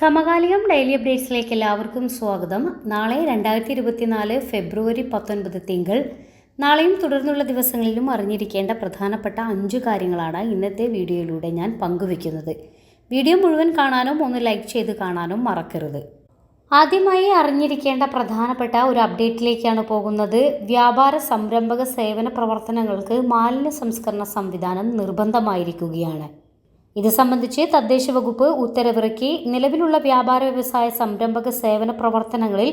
സമകാലികം ഡെയിലി അപ്ഡേറ്റ്സിലേക്ക് എല്ലാവർക്കും സ്വാഗതം. നാളെ രണ്ടായിരത്തി ഇരുപത്തിനാല് ഫെബ്രുവരി പത്തൊൻപത് തിങ്കൾ. നാളെയും തുടർന്നുള്ള ദിവസങ്ങളിലും അറിഞ്ഞിരിക്കേണ്ട പ്രധാനപ്പെട്ട അഞ്ച് കാര്യങ്ങളാണ് ഇന്നത്തെ വീഡിയോയിലൂടെ ഞാൻ പങ്കുവയ്ക്കുന്നത്. വീഡിയോ മുഴുവൻ കാണാനും ഒന്ന് ലൈക്ക് ചെയ്ത് കാണാനും മറക്കരുത്. ആദ്യമായി അറിഞ്ഞിരിക്കേണ്ട പ്രധാനപ്പെട്ട ഒരു അപ്ഡേറ്റിലേക്കാണ് പോകുന്നത്. വ്യാപാര സംരംഭക സേവന പ്രവർത്തനങ്ങൾക്ക് മാലിന്യ സംസ്കരണ സംവിധാനം നിർബന്ധമായിരിക്കുകയാണ്. ഇത് സംബന്ധിച്ച് തദ്ദേശ വകുപ്പ് ഉത്തരവിറക്കി നിലവിലുള്ള വ്യാപാര വ്യവസായ സംരംഭക സേവന പ്രവർത്തനങ്ങളിൽ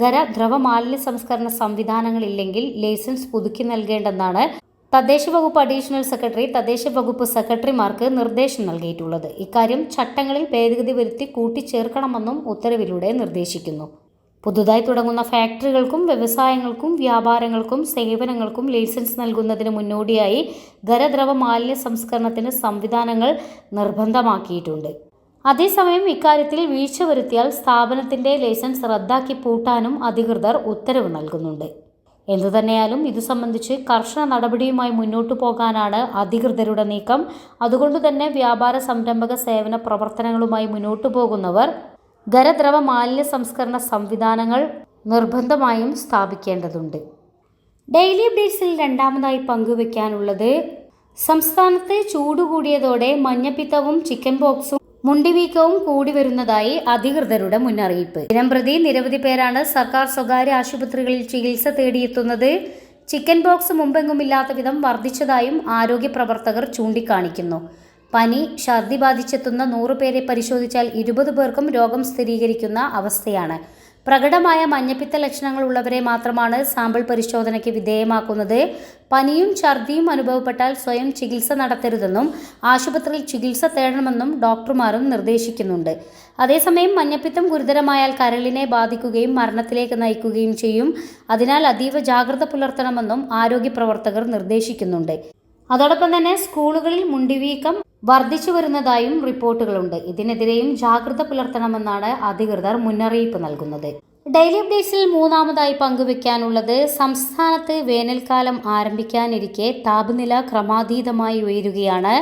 ഖര ദ്രവ മാലിന്യ സംസ്കരണ സംവിധാനങ്ങളില്ലെങ്കിൽ ലൈസൻസ് പുതുക്കി നൽകേണ്ടെന്നാണ് തദ്ദേശ വകുപ്പ് അഡീഷണൽ സെക്രട്ടറി തദ്ദേശ വകുപ്പ് സെക്രട്ടറിമാർക്ക് നിർദ്ദേശം നൽകിയിട്ടുള്ളത്. ഇക്കാര്യം ചട്ടങ്ങളിൽ ഭേദഗതി വരുത്തി കൂട്ടിച്ചേർക്കണമെന്നും ഉത്തരവിലൂടെ നിർദ്ദേശിക്കുന്നു. പുതുതായി തുടങ്ങുന്ന ഫാക്ടറികൾക്കും വ്യവസായങ്ങൾക്കും വ്യാപാരങ്ങൾക്കും സേവനങ്ങൾക്കും ലൈസൻസ് നൽകുന്നതിന് മുന്നോടിയായി ഖരദ്രവ മാലിന്യ സംസ്കരണത്തിന് സംവിധാനങ്ങൾ നിർബന്ധമാക്കിയിട്ടുണ്ട്. അതേസമയം ഇക്കാര്യത്തിൽ വീഴ്ച വരുത്തിയാൽ സ്ഥാപനത്തിന്റെ ലൈസൻസ് റദ്ദാക്കി പൂട്ടാനും അധികൃതർ ഉത്തരവ് നൽകുന്നുണ്ട്. എന്തുതന്നെയാലും ഇതു സംബന്ധിച്ച് കർശന നടപടിയുമായി മുന്നോട്ടു പോകാനാണ് അധികൃതരുടെ നീക്കം. അതുകൊണ്ട് തന്നെ വ്യാപാര സംരംഭക സേവന പ്രവർത്തനങ്ങളുമായി മുന്നോട്ടു പോകുന്നവർ ഖരദ്രവ മാലിന്യ സംസ്കരണ സംവിധാനങ്ങൾ നിർബന്ധമായും സ്ഥാപിക്കേണ്ടതുണ്ട്. ഡെയിലി അപ്ഡേറ്റ്സിൽ രണ്ടാമതായി പങ്കുവെക്കാനുള്ളത് സംസ്ഥാനത്ത് ചൂട് കൂടിയതോടെ മഞ്ഞപ്പിത്തവും ചിക്കൻ പോക്സും മുണ്ടിവീക്കവും കൂടി വരുന്നതായി അധികൃതരുടെ മുന്നറിയിപ്പ്. ദിനംപ്രതി നിരവധി പേരാണ് സർക്കാർ സ്വകാര്യ ആശുപത്രികളിൽ ചികിത്സ തേടിയെത്തുന്നത്. ചിക്കൻ ബോക്സ് മുമ്പെങ്ങുമില്ലാത്ത വിധം വർദ്ധിച്ചതായും ആരോഗ്യ പ്രവർത്തകർ ചൂണ്ടിക്കാണിക്കുന്നു. പനി ഛർദി ബാധിച്ചെത്തുന്ന നൂറുപേരെ പരിശോധിച്ചാൽ ഇരുപത് പേർക്കും രോഗം സ്ഥിരീകരിക്കുന്ന അവസ്ഥയാണ്. പ്രകടമായ മഞ്ഞപ്പിത്ത ലക്ഷണങ്ങൾ ഉള്ളവരെ മാത്രമാണ് സാമ്പിൾ പരിശോധനയ്ക്ക് വിധേയമാക്കുന്നത്. പനിയും ഛർദിയും അനുഭവപ്പെട്ടാൽ സ്വയം ചികിത്സ നടത്തരുതെന്നും ആശുപത്രിയിൽ ചികിത്സ തേടണമെന്നും ഡോക്ടർമാരും നിർദ്ദേശിക്കുന്നുണ്ട്. അതേസമയം മഞ്ഞപ്പിത്തം ഗുരുതരമായാൽ കരളിനെ ബാധിക്കുകയും മരണത്തിലേക്ക് നയിക്കുകയും ചെയ്യും. അതിനാൽ അതീവ ജാഗ്രത പുലർത്തണമെന്നും ആരോഗ്യ പ്രവർത്തകർ നിർദ്ദേശിക്കുന്നുണ്ട്. അതോടൊപ്പം തന്നെ സ്കൂളുകളിൽ മുണ്ടിവീക്കം വർദ്ധിച്ചു വരുന്നതായും റിപ്പോർട്ടുകളുണ്ട്. ഇതിനെതിരെയും ജാഗ്രത പുലർത്തണമെന്നാണ് അധികൃതർ മുന്നറിയിപ്പ് നൽകുന്നത്. ഡെയിലി അപ്ഡേറ്റ്സിൽ മൂന്നാമതായി പങ്കുവെക്കാനുള്ളത് സംസ്ഥാനത്ത് വേനൽക്കാലം ആരംഭിക്കാനിരിക്കെ താപനില ക്രമാതീതമായി ഉയരുകയാണ്.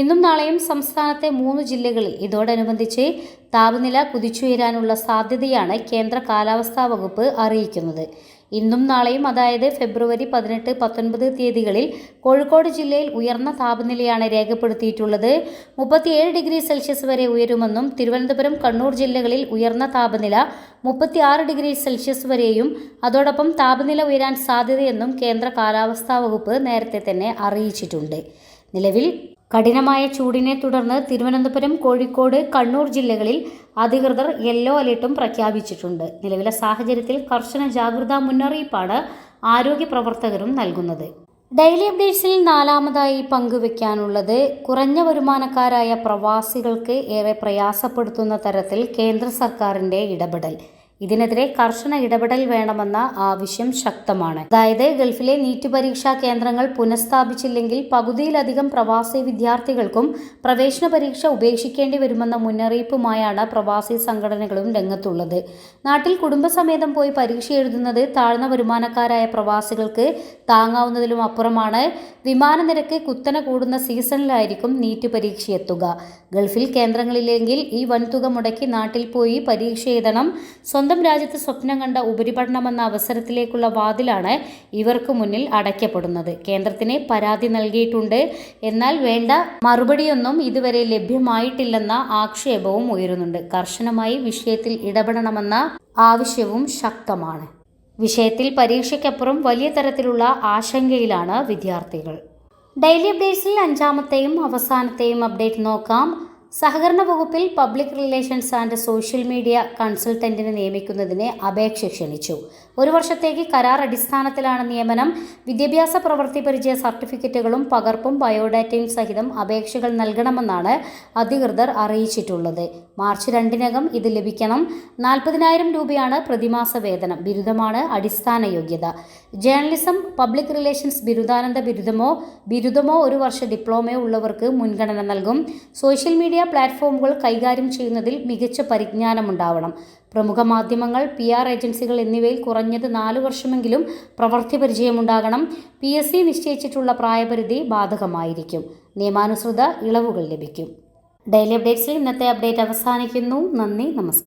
ഇന്നും നാളെയും സംസ്ഥാനത്തെ മൂന്ന് ജില്ലകളിൽ ഇതോടനുബന്ധിച്ച് താപനില കുതിച്ചുയരാനുള്ള സാധ്യതയാണ് കേന്ദ്ര കാലാവസ്ഥാ വകുപ്പ് അറിയിക്കുന്നത്. ഇന്നും നാളെയും അതായത് ഫെബ്രുവരി പതിനെട്ട് പത്തൊൻപത് തീയതികളിൽ കോഴിക്കോട് ജില്ലയിൽ ഉയർന്ന താപനിലയാണ് രേഖപ്പെടുത്തിയിട്ടുള്ളത്. മുപ്പത്തിയേഴ് ഡിഗ്രി സെൽഷ്യസ് വരെ ഉയരുമെന്നും തിരുവനന്തപുരം കണ്ണൂർ ജില്ലകളിൽ ഉയർന്ന താപനില മുപ്പത്തിയാറ് ഡിഗ്രി സെൽഷ്യസ് വരെയും അതോടൊപ്പം താപനില ഉയരാൻ സാധ്യതയെന്നും കേന്ദ്ര കാലാവസ്ഥാ വകുപ്പ് നേരത്തെ തന്നെ അറിയിച്ചിട്ടുണ്ട്. നിലവിൽ കഠിനമായ ചൂടിനെ തുടർന്ന് തിരുവനന്തപുരം കോഴിക്കോട് കണ്ണൂർ ജില്ലകളിൽ അധികൃതർ യെല്ലോ അലേർട്ടും പ്രഖ്യാപിച്ചിട്ടുണ്ട്. നിലവിലെ സാഹചര്യത്തിൽ കർശന ജാഗ്രതാ മുന്നറിയിപ്പാണ് ആരോഗ്യ പ്രവർത്തകരും നൽകുന്നത്. ഡെയിലി അപ്ഡേറ്റ്സിൽ നാലാമതായി പങ്കുവെക്കാനുള്ളത് കുറഞ്ഞ വരുമാനക്കാരായ പ്രവാസികൾക്ക് ഏറെ പ്രയാസപ്പെടുത്തുന്ന തരത്തിൽ കേന്ദ്ര സർക്കാരിന്റെ ഇടപെടൽ. ഇതിനെതിരെ കർശന ഇടപെടൽ വേണമെന്ന ആവശ്യം ശക്തമാണ്. അതായത് ഗൾഫിലെ നീറ്റ് പരീക്ഷാ കേന്ദ്രങ്ങൾ പുനഃസ്ഥാപിച്ചില്ലെങ്കിൽ പകുതിയിലധികം പ്രവാസി വിദ്യാർത്ഥികൾക്കും പ്രവേശന പരീക്ഷ ഉപേക്ഷിക്കേണ്ടി വരുമെന്ന മുന്നറിയിപ്പുമായാണ് പ്രവാസി സംഘടനകളും രംഗത്തുള്ളത്. നാട്ടിൽ കുടുംബസമേതം പോയി പരീക്ഷ എഴുതുന്നത് താഴ്ന്ന വരുമാനക്കാരായ പ്രവാസികൾക്ക് താങ്ങാവുന്നതിലും അപ്പുറമാണ്. വിമാന നിരക്ക് കുത്തനെ കൂടുന്ന സീസണിലായിരിക്കും നീറ്റ് പരീക്ഷ എത്തുക. ഗൾഫിൽ കേന്ദ്രങ്ങളില്ലെങ്കിൽ ഈ വൻതുക മുടക്കി നാട്ടിൽ പോയി പരീക്ഷ എഴുതണം. സ്വന്തം രാജ്യത്ത് സ്വപ്നം കണ്ട ഉപരിപഠനമെന്ന അവസരത്തിലേക്കുള്ള വാതിലാണ് ഇവർക്ക് മുന്നിൽ അടയ്ക്കപ്പെടുന്നത്. കേന്ദ്രത്തിന് പരാതി നൽകിയിട്ടുണ്ട്. എന്നാൽ വേണ്ട മറുപടിയൊന്നും ഇതുവരെ ലഭ്യമായിട്ടില്ലെന്ന ആക്ഷേപവും ഉയരുന്നുണ്ട്. കർശനമായി വിഷയത്തിൽ ഇടപെടണമെന്ന ആവശ്യവും ശക്തമാണ്. വിഷയത്തിൽ പരീക്ഷയ്ക്കപ്പുറം വലിയ തരത്തിലുള്ള ആശങ്കയിലാണ് വിദ്യാർത്ഥികൾ. ഡെയിലി അപ്ഡേറ്റ്സിൽ അഞ്ചാമത്തെയും അവസാനത്തെയും അപ്ഡേറ്റ് നോക്കാം. സഹകരണ വകുപ്പിൽ public relations and social media കൺസൾട്ടന്റിനെ നിയമിക്കുന്നതിന് അപേക്ഷ ക്ഷണിച്ചു. ഒരു വർഷത്തേക്ക് കരാർ അടിസ്ഥാനത്തിലാണ് നിയമനം. വിദ്യാഭ്യാസ പ്രവൃത്തി പരിചയ സർട്ടിഫിക്കറ്റുകളും പകർപ്പും ബയോഡാറ്റയും സഹിതം അപേക്ഷകൾ നൽകണമെന്നാണ് അധികൃതർ അറിയിച്ചിട്ടുള്ളത്. മാർച്ച് രണ്ടിനകം ഇത് ലഭിക്കണം. നാൽപ്പതിനായിരം രൂപയാണ് പ്രതിമാസ വേതനം. ബിരുദമാണ് അടിസ്ഥാന യോഗ്യത. ജേർണലിസം പബ്ലിക് റിലേഷൻസ് ബിരുദാനന്ദ ബിരുദമോ ബിരുദമോ ഒരു വർഷ ഡിപ്ലോമയോ ഉള്ളവർക്ക് മുൻഗണന നൽകും. സോഷ്യൽ മീഡിയ പ്ലാറ്റ്ഫോമുകൾ കൈകാര്യം ചെയ്യുന്നതിൽ മികച്ച പരിജ്ഞാനമുണ്ടാവണം. പ്രമുഖ മാധ്യമങ്ങൾ പി ആർ ഏജൻസികൾ എന്നിവയിൽ കുറഞ്ഞത് നാല് വർഷമെങ്കിലും പ്രവൃത്തി പരിചയമുണ്ടാകണം. പി എസ് സി നിശ്ചയിച്ചിട്ടുള്ള പ്രായപരിധി ബാധകമായിരിക്കും. നിയമാനുസൃത ഇളവുകൾ ലഭിക്കും. ഡെയിലി അപ്ഡേറ്റ്സിൽ ഇന്നത്തെ അപ്ഡേറ്റ് അവസാനിക്കുന്നു. നന്ദി നമസ്കാരം.